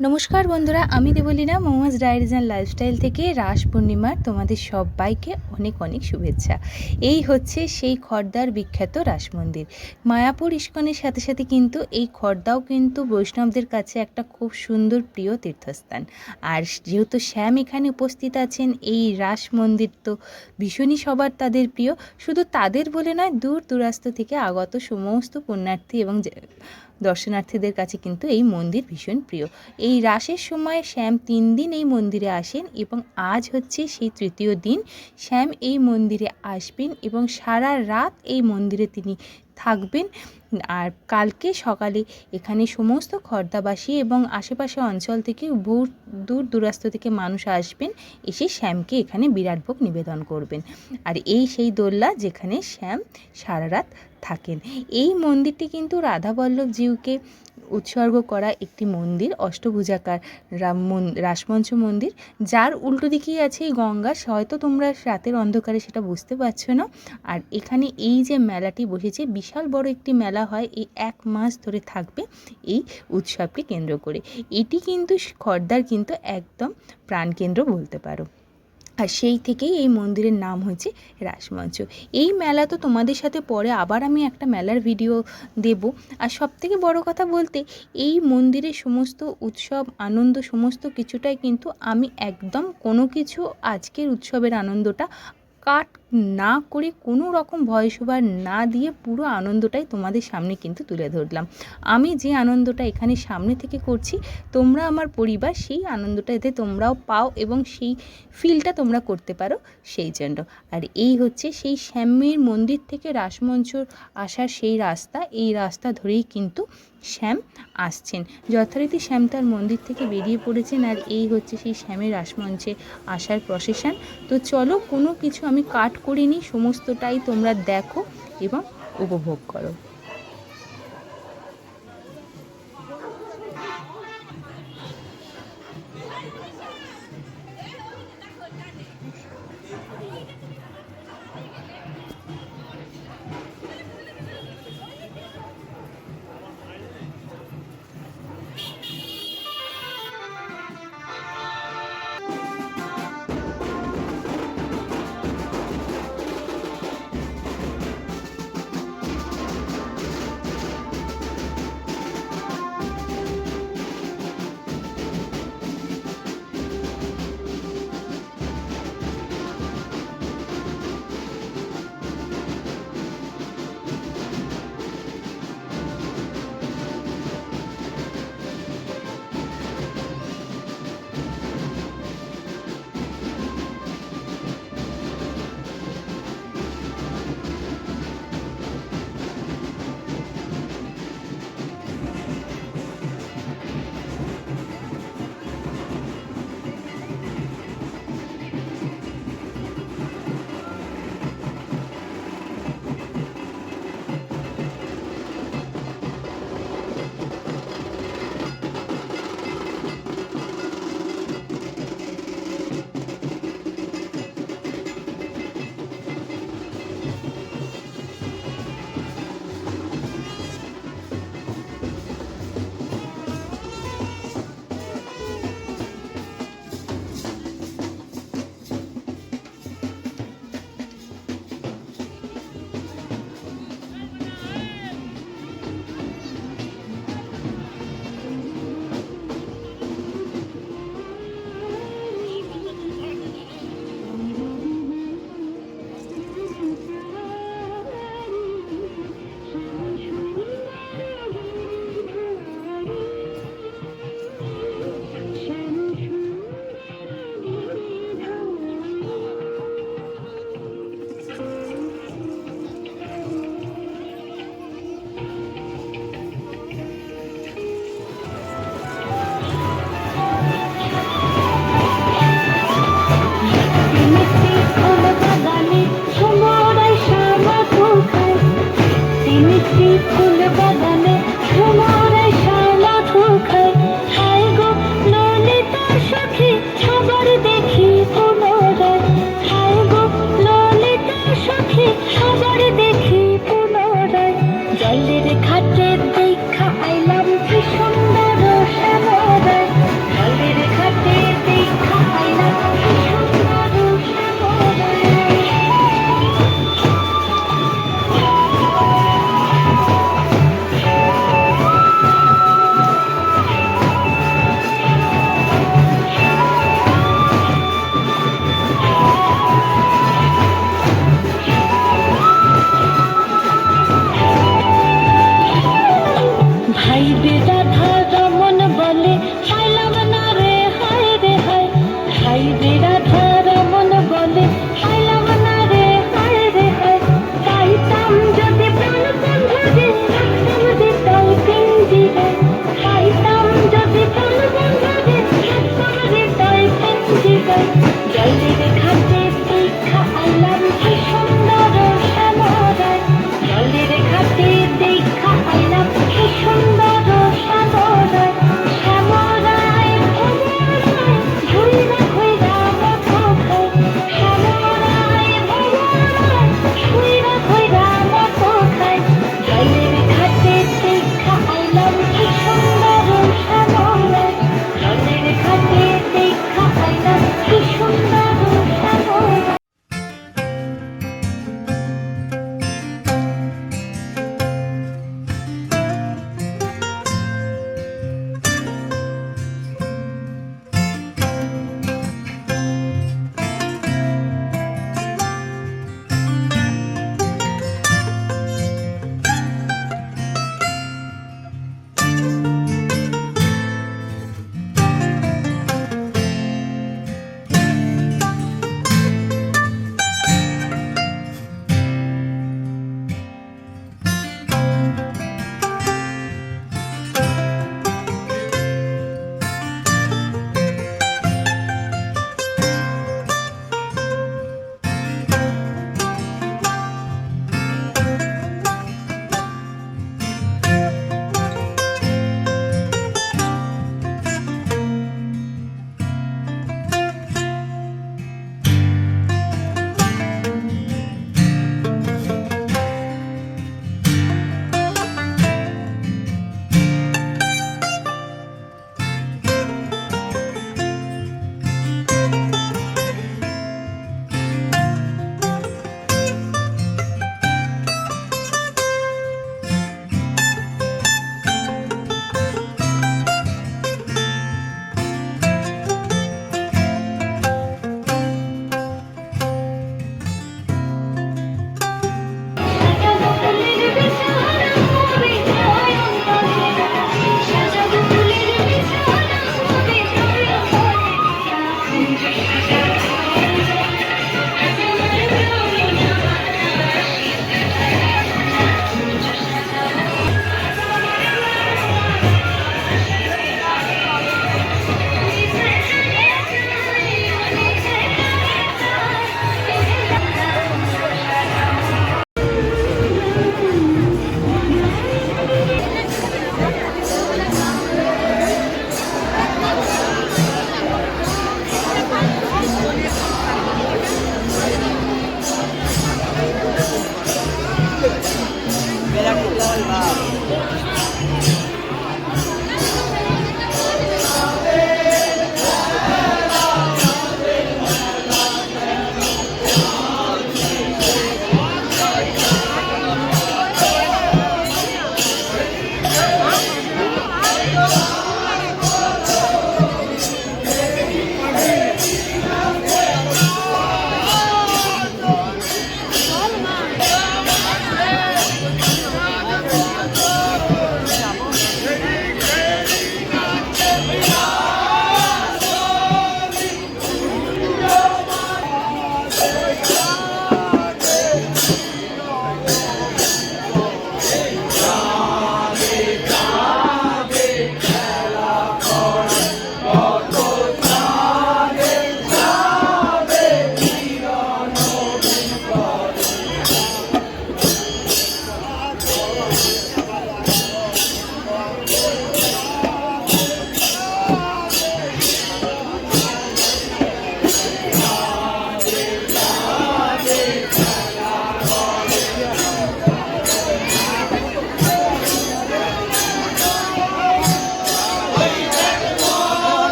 নমস্কার বন্ধুরা, আমি Debleena Mohammad diaries and lifestyle থেকে রাস পূর্ণিমার তোমাদের সবাইকে অনেক অনেক শুভেচ্ছা। এই হচ্ছে সেই খর্দার বিখ্যাত রাস মন্দির। মায়াপুর ইস্কনের সাথে সাথে কিন্তু এই খর্দাও কিন্তু বৈষ্ণবদের কাছে একটা খুব সুন্দর প্রিয় তীর্থস্থান। আর যেহেতু শ্যাম এখানে উপস্থিত আছেন, এই রাস মন্দির তো ভীষণই সবার তাদের প্রিয়। শুধু তাদের বলে নয় দূর দূরাস্ত থেকে আগত সমস্ত পুণ্যার্থী এবং দর্শনার্থীদের কাছে কিন্তু এই মন্দির ভীষণ প্রিয়। এই রাসের সময় শ্যাম তিন দিন এই মন্দিরে আসেন এবং আজ হচ্ছে সেই তৃতীয় দিন। শ্যাম এই মন্দিরে আসবেন এবং সারা রাত এই মন্দিরে তিনি থাকবেন। আর কালকে সকালে এখানে সমস্ত খর্দাবাসী এবং আশেপাশে অঞ্চল থেকে বহু দূর দূরাস্ত থেকে মানুষ আসবেন, এসে শ্যামকে এখানে বিরাট ভোগ নিবেদন করবেন। আর এই সেই দোল্লা যেখানে শ্যাম সারা রাত থাকেন। এই মন্দিরটি কিন্তু রাধাবল্লভ জিউকে উৎসর্গ করা একটি মন্দির, অষ্টভুজাকার রাম রাসমঞ্চ মন্দির। যার উল্টো দিকেই আছে এই গঙ্গা। হয়তো তোমরা রাতের অন্ধকারে সেটা বুঝতে পারছ না। আর এখানে এই যে মেলাটি বসেছে, বিশাল বড় একটি মেলা হয়। এই এক মাস ধরে থাকবে এই উৎসবকে কেন্দ্র করে। এটি কিন্তু খর্দার কিন্তু একদম প্রাণকেন্দ্র বলতে পারো। আর সেই থেকেই এই মন্দিরের নাম হয়েছে রাসমঞ্চ। এই মেলা তো তোমাদের সাথে পরে আবার আমি একটা মেলার ভিডিও দেব। আর সব থেকে বড় কথা বলতে, এই মন্দিরের সমস্ত উৎসব, আনন্দ সমস্ত কিছুটাই কিন্তু আমি একদম কোনো কিছু আজকের উৎসবের আনন্দটা কাট না করে কোনো রকম ভয়েস ওভার না দিয়ে পুরো আনন্দটাই তোমাদের সামনে কিন্তু তুলে ধরলাম। আমি যে আনন্দটা এখানে সামনে থেকে করছি, তোমরা আমার পরিবার সেই আনন্দটা এতে তোমরাও পাও এবং সেই ফিলটা তোমরা করতে পারো সেই জন্য। আর এই হচ্ছে সেই শ্যামের মন্দির থেকে রাসমঞ্চ আসার সেই রাস্তা, এই রাস্তা ধরেই কিন্তু শ্যাম আসছেন। যথারীতি শ্যাম তার মন্দির থেকে বেরিয়ে পড়েছেন আর এই হচ্ছে সেই শ্যামের রাসমঞ্চে আসার প্রসেশন তো চলো কোনো কিছু আমি কাট করিনি সমস্তটাই তোমরা দেখো এবং উপভোগ করো।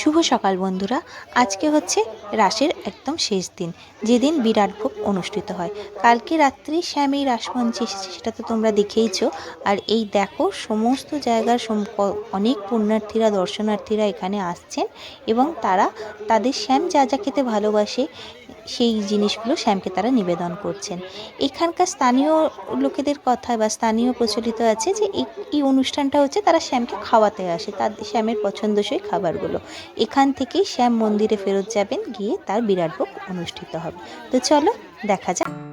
শুভ সকাল, বন্ধুরা। আজকে হচ্ছে রাসের একদম শেষ দিন, যেদিন বিরাট ভোগ অনুষ্ঠিত হয়। কালকে রাত্রি শ্যামী রাসমঞ্চ এসেছে, সেটা তো তোমরা দেখেইছ। আর এই দেখো, সমস্ত জায়গার অনেক পুণ্যার্থীরা, দর্শনার্থীরা এখানে আসছেন এবং তারা, তাদের শ্যাম যা যা খেতে ভালোবাসে সেই জিনিসগুলো শ্যামকে তারা নিবেদন করছেন। এখানকার স্থানীয় লোকেদের কথা বা স্থানীয় প্রচলিত আছে যে এই অনুষ্ঠানটা হচ্ছে তারা শ্যামকে খাওয়াতে আসে, তার শ্যামের পছন্দসই খাবারগুলো। এখান থেকেই শ্যাম মন্দিরে ফেরত যাবেন, গিয়ে তার বিরাট ভোগ অনুষ্ঠিত হবে। তো চলো, দেখা যাক।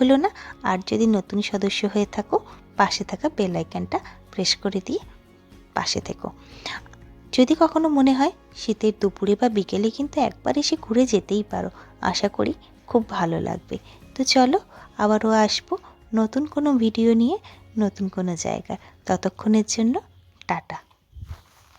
হলো না। আর যদি নতুন সদস্য হয়ে থাকো, পাশে থাকা বেল আইকনটা প্রেস করে দিয়ে পাশে থেকো। যদি কখনো মনে হয় শীতের দুপুরে বা বিকেলে কিন্তু একবার এসে ঘুরে যেতেই পারো, আশা করি খুব ভালো লাগবে। তো চলো, আবারও আসব নতুন কোনো ভিডিও নিয়ে, নতুন কোনো জায়গা ততক্ষণের জন্য টাটা।